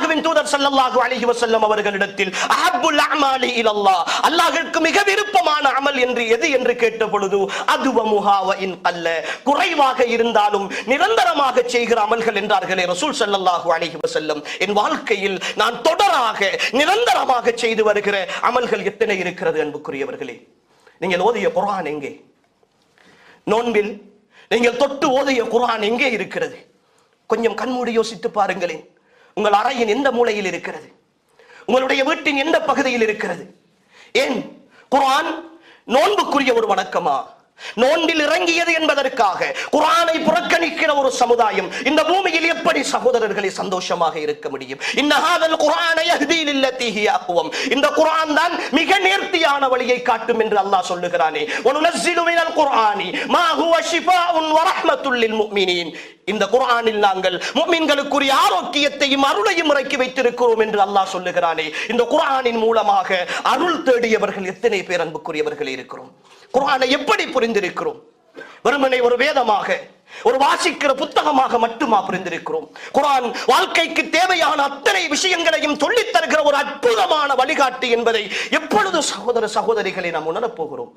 அல்லாஹுவின் தூதர் சல்லல்லாஹு அலைஹி வஸல்லம் அவர்களிடத்தில் அஹப்புல் அமாலி இலல்லாஹ். அல்லாஹ்விற்கு மிக விருப்பமான அமல் என்று எது என்று கேட்ட பொழுது அதுவ முஹாவ இன் கல்ல. குறைவாக இருந்தாலும் நிரந்தரமாக செய்கிற அமல்கள் என்றார்களே ரசூல் சல்லல்லாஹு அலைஹி வஸல்லம். என் வாழ்க்கையில் நான் தொடராக நிரந்தரமாக செய்து வருகிற அமல்கள் எத்தனை இருக்கிறது அன்புக்குரியவர்களே? நீங்கள் ஓதிய குர்ஆன் எங்கே? நோன்பில் நீங்கள் தொட்டு ஓதிய குர்ஆன் எங்கே இருக்கிறது? கொஞ்சம் கண்மூடி யோசித்து பாருங்களேன். உங்கள் அறையின் எந்த மூலையில் இருக்கிறது? உங்களுடைய வீட்டின் எந்த பகுதியில் இருக்கிறது? ஏன்? குரான் நோன்புக்குரிய ஒரு வணக்கமா? நோன்பில் இறங்கியது என்பதற்காக குரானை புறக்கணிக்கிற ஒரு சமுதாயம் இந்த பூமியில் எப்படி சகோதரர்களை சந்தோஷமாக இருக்க முடியும்? இந்த குரானை இந்த குரான் தான் மிக நேர் சரியான வழியை காட்டும் என்று அல்லாஹ் சொல்லுகிறானே. இந்த குர்ஆனில் நாங்கள் முஃமின்களுக்குரிய ஆரோக்கியத்தையும் அருளையும் இறக்கி வைத்திருக்கிறோம் என்று அல்லாஹ் சொல்லுகிறானே. இந்த குர்ஆனின் மூலமாக அருள் தேடியவர்கள் எத்தனை பேர் அன்புக்குரியவர்கள் இருக்கிறோம்? குர்ஆனை எப்படி புரிந்திருக்கிறோம்? வெறுமனை ஒரு வேதமாக ஒரு வாசிக்கிற புத்தகமாக மட்டுமா புரிந்திருக்கிறோம் குரான் வாழ்க்கைக்கு தேவையான அத்தனை விஷயங்களையும் சொல்லித் தருகிற ஒரு அற்புதமான வழிகாட்டி என்பதை எப்பொழுது சகோதர சகோதரிகளை நாம் உணரப்போகிறோம்